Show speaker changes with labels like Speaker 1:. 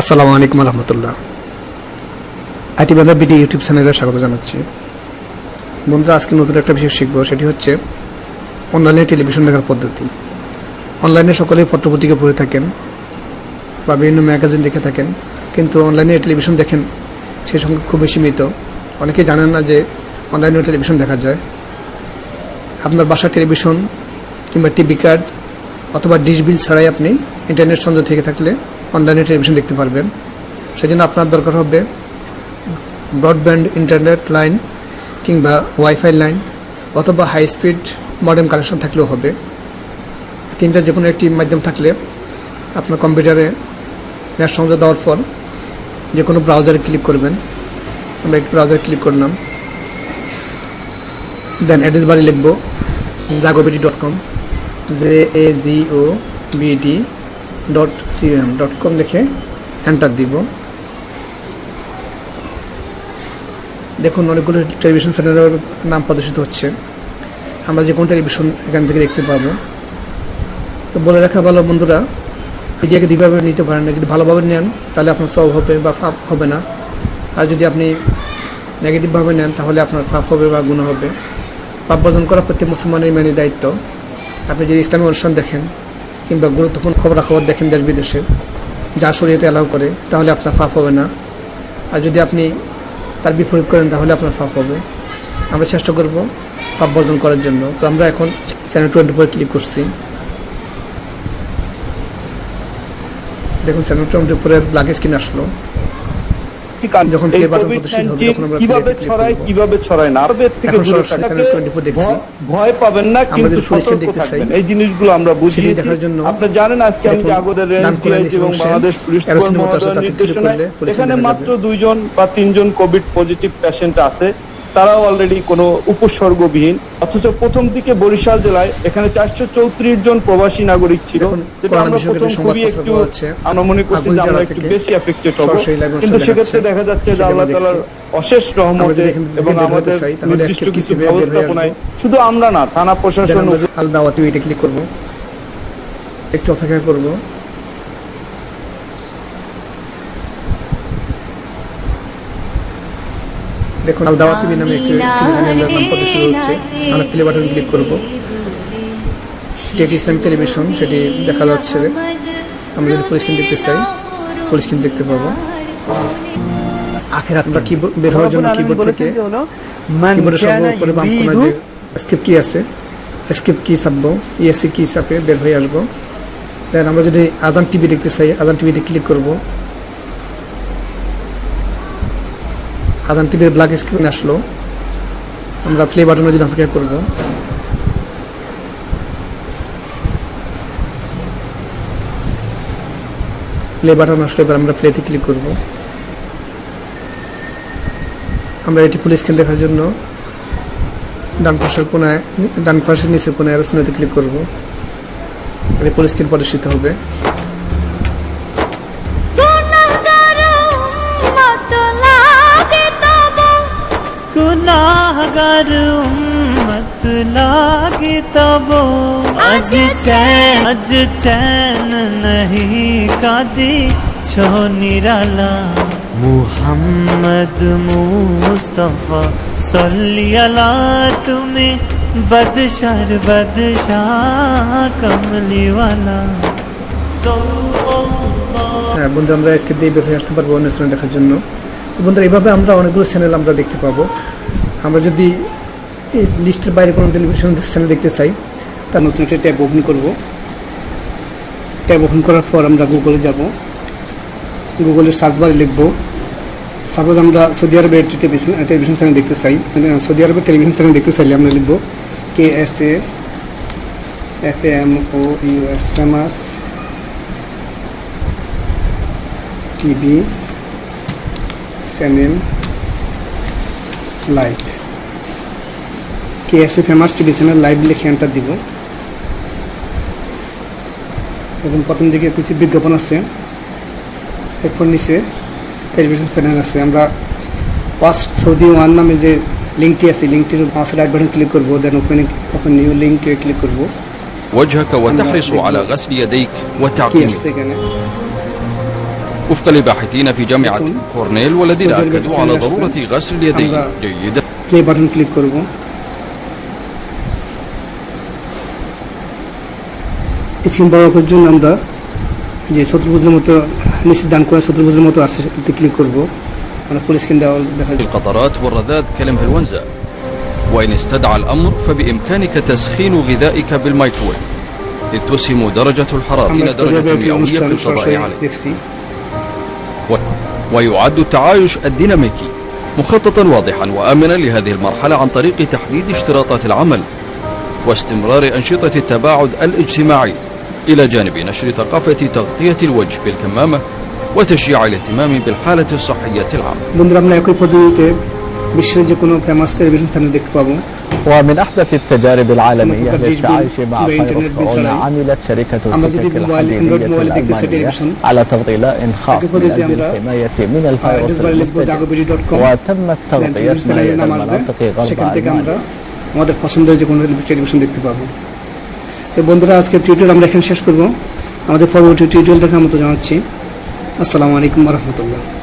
Speaker 1: আসসালামু আলাইকুম রহমতুল্লাহ। আইটি বাংলা বিডি ইউটিউব চ্যানেলে স্বাগত জানাচ্ছি। বন্ধুরা, আজকে নতুন একটা বিষয় শিখব, সেটি হচ্ছে অনলাইনে টেলিভিশন দেখার পদ্ধতি। অনলাইনে সকলেই পত্রপত্রিকা পড়ে থাকেন বা বিভিন্ন ম্যাগাজিন দেখে থাকেন, কিন্তু অনলাইনে টেলিভিশন দেখেন, সে সঙ্গে খুবই সীমিত অনেকেই জানেন না যে অনলাইনে টেলিভিশন দেখা যায়। আপনার বাসার টেলিভিশন কিংবা টিভি কার্ড অথবা ডিশ বিল ছাড়াই আপনি ইন্টারনেট সংযোগ থেকে থাকলে অনলাইনে টেলিভিশন দেখতে পারবেন। সেজন্য আপনার দরকার হবে ব্রডব্যান্ড ইন্টারনেট লাইন কিংবা ওয়াইফাই লাইন অথবা হাই স্পিড মডেম কানেকশন থাকলেও হবে। তিনটা যে কোনো একটি মাধ্যম থাকলে আপনার কম্পিউটারে নেট সংযোগ দেওয়ার পর যে কোনো ব্রাউজারে ক্লিক করবেন। আমরা একটি ব্রাউজারে ক্লিক করলাম। দেন অ্যাড্রেস বাড়ি লিখব Jago BD dot com J A G O BD dot CM dot com লিখে এন্টার দিব। দেখুন, অনেকগুলো টেলিভিশন চ্যানেলের নাম প্রদর্শিত হচ্ছে। আমরা যে কোনো টেলিভিশন এখান থেকে দেখতে পাবো। তো বলে রাখা ভালো, বন্ধুরা মিডিয়াকে দুইভাবে নিতে পারেন না। যদি ভালোভাবে নেন, তাহলে আপনার সব হবে বা ফাপ হবে না। আর যদি আপনি নেগেটিভভাবে নেন, তাহলে আপনার ফাপ হবে বা গুণ হবে। পাপ বর্জন করা প্রত্যেক মুসলমানের মেনে দায়িত্ব। আপনি যদি ইসলামী অনুষ্ঠান দেখেন কিংবা গুরুত্বপূর্ণ খবরাখবর দেখেন দেশ বিদেশে, যা শরীয়তে অ্যালাউ করে, তাহলে আপনার ফাফ হবে না। আর যদি আপনি তার বিপরীত করেন, তাহলে আপনার ফাফ হবে। আমরা চেষ্টা করব পাপ বর্জন করার জন্য। তো আমরা এখন চ্যানেল টোয়েন্টি ফোর ক্লিক করছি। দেখুন চ্যানেল টোয়েন্টি ফোরের লাগেজ কিনে আসলো। আমরা
Speaker 2: কীভাবে ছড়ায় কীভাবে ছড়ায়? না থেকে দূরে
Speaker 1: সরাসরি
Speaker 2: থাকতে
Speaker 1: channel 24 দেখছি।
Speaker 2: ভয়- পাবেন না কিন্তু সতর্ক থাকবেন। এই জিনিসগুলো আমরা
Speaker 1: বুঝি দেখার জন্য
Speaker 2: আপনি জানেন আজকে আমি জাগরের এবং বাংলাদেশ পুলিশ নির্দেশনায় এখানে মাত্র দুইজন বা তিনজন কোভিড পজিটিভ পেশেন্ট আছে। তারাও অলরেডি কোনো উপসর্গবিহীন। অথচ প্রথম দিকে বরিশাল জেলায় এখানে চারশো চৌত্রিশ জন প্রবাসী নাগরিক ছিল। যেটা আমরা প্রথম খুবই একটু আমরা মনে করছি যে আমরা একটু বেশি এফেক্টেড হব। কিন্তু সেক্ষেত্রে দেখা যাচ্ছে যে আল্লাহ তালার অশেষ রহমতে এবং আমাদের নির্দিষ্ট কিছু ব্যবস্থাপনায় শুধু আমরা না থানা প্রশাসন
Speaker 1: আমরা আল দাওয়াতি এটা ক্লিক করব। একটু অপেক্ষা করব। দেখুন আল দাওয়াতি নামে একটি টেলিভিশনের নাম প্রদর্শিত হচ্ছে আমরা প্লে বাটন ক্লিক করব। টেট ইসলামিক টেলিভিশন সেটি দেখা যাচ্ছে। আমরা যদি স্ক্রিন দেখতে চাই স্ক্রিন দেখতে পাবো। আখের আমরা কিবোর্ড বের হওয়ার জন্য কিবোর্ড থেকে কিবোর্ডের সর্বোপরে বাম কোণায় যে স্কিপ কি আছে স্কিপ কি চাপবো ইএসসি কি চাপে বের হয়ে আসব। দেন আমরা যদি আজান টিভি দেখতে চাই আজান টিভিতে ক্লিক করব। আজান টিভির ব্ল্যাক স্ক্রিন আসলো। আমরা প্লে বাটনের জন্য অপেক্ষা করব। প্লে বাটন আসলে, এবার আমরা প্লেতে ক্লিক করব। আমরা এটি ফুল স্ক্রিন দেখার জন্য ডান পাশের কোনায় ডান পাশের নিচের কোনায় আরও চিহ্নতে ক্লিক করব। এটি ফুল স্ক্রিন প্রদর্শিত হবে।
Speaker 3: गुनाहगार उम्मत लागे तबो अज चैन अज चैन नहीं कादी छो निराला मुहम्मद मुस्तफा सल्ली अला तुम्हें बदशर बदशाह कमली वाला सो
Speaker 1: হ্যাঁ বন্ধু আমরা স্কিপ দিয়ে বের হয়ে আসতে পারবো অন্য চ্যানেল দেখার জন্য তো বন্ধুরা এইভাবে আমরা অনেকগুলো চ্যানেল আমরা দেখতে পাবো আমরা যদি এই লিস্টের বাইরে কোনো টেলিভিশন চ্যানেল দেখতে চাই, তার নতুন একটা ট্যাব ওপেন করব। ট্যাব ওপেন করার পর আমরা গুগলে যাব। গুগলের সার্চ বারে লিখব। সাপোজ আমরা সৌদি আরবের একটি টেলিভিশন টেলিভিশন চ্যানেল দেখতে চাই। মানে সৌদি আরবের টেলিভিশন চ্যানেল দেখতে চাইলে আমরা লিখব K S A F M O U S famous TV channel live K S famous TV channel live লিখে এন্টার দিব এবং প্রথম দিকে কিছু বিজ্ঞাপন আছে এরপর নিচে টেলিভিশন চ্যানেল আছে আমরা পাস্ট সৌদি ওয়ান নামে যে লিঙ্কটি আছে লিঙ্কটির পাশে রাইট বাটন ক্লিক করবো দেন ওপেন ওপেন নিউ লিঙ্কে ক্লিক করবো
Speaker 4: وجهك وتحرص على غسل يديك
Speaker 1: কি
Speaker 4: وتعقيم
Speaker 1: আসছে এখানে
Speaker 4: وفق الباحثين في جامعة كورنيل والذين
Speaker 1: سعودي
Speaker 4: أكدوا على
Speaker 1: أرابيا
Speaker 4: ضرورة غسل اليدين
Speaker 1: أمرا-
Speaker 4: جيدا
Speaker 1: প্লে বাটন ক্লিক করব স্ক্রিন বড় করার জন্য আমরা যে চতুর্ভুজের মতো নিচে ডান করে চতুর্ভুজের মতো আছে সেটাতে ক্লিক করব মানে ফুল স্ক্রিন দেওয়া দেখা যায়
Speaker 4: القطرات والرذاذ كالإنفلونزا وإن استدعى الأمر فبإمكانك تسخين غذائك بالميكرويف إذ تسهم درجة الحرارة
Speaker 1: আমরা সৌদি
Speaker 4: درجة
Speaker 1: আরবিয়া একটি
Speaker 4: مئوية في
Speaker 1: অনুষ্ঠান
Speaker 4: القضاء
Speaker 1: সরাসরি
Speaker 4: عليه
Speaker 1: দেখছি
Speaker 4: و- ويعد التعايش الديناميكي مخططا واضحا وآمنا لهذه المرحلة عن طريق تحديد اشتراطات العمل واستمرار أنشطة التباعد الاجتماعي إلى جانب نشر ثقافة تغطية الوجه بالكمامة وتشجيع الاهتمام بالحالة الصحية العامة
Speaker 1: বন্ধুরা আমরা একই পদ্ধতিতে বিশ্বের যে কোনো ফেমাস টেলিভিশন চ্যানেল দেখতে পাবো
Speaker 5: ومن أحدث التجارب العالمية
Speaker 1: ممكن
Speaker 5: للتعايش
Speaker 1: تجديد
Speaker 5: مع
Speaker 1: بإنترنت
Speaker 5: فيروس كورونا
Speaker 1: بسرعة.
Speaker 5: عملت شركة
Speaker 1: أما
Speaker 5: سكك
Speaker 1: جديد موبايل-
Speaker 5: الحديدية
Speaker 1: أندرويد موبايل ديك
Speaker 5: الألمانية
Speaker 1: تلفزيون.
Speaker 5: على تفضيلاء خاص
Speaker 1: أكيد
Speaker 5: من
Speaker 1: بديت
Speaker 5: أجل
Speaker 1: أمرا.
Speaker 5: الحماية من الفيروس
Speaker 1: ডিসপ্লে লিখবো
Speaker 5: المستجد
Speaker 1: জাগোবিডি ডট কম
Speaker 5: وتمت تغطية ما يد
Speaker 1: নাম আসবে
Speaker 5: المناطق غرب
Speaker 1: সেখান থেকে আমরা
Speaker 5: ألمانيا
Speaker 1: আমাদের পছন্দের যে কোনো টেলিভিশন দেখতে পাবো। তো বন্ধুরা, আজকে টিউটোরিয়াল আমরা এখানে শেষ করব। আমাদের পরবর্তী টিউটোরিয়াল দেখার মতো জানাচ্ছি। আসসালামু আলাইকুম রহমতুল্লাহ।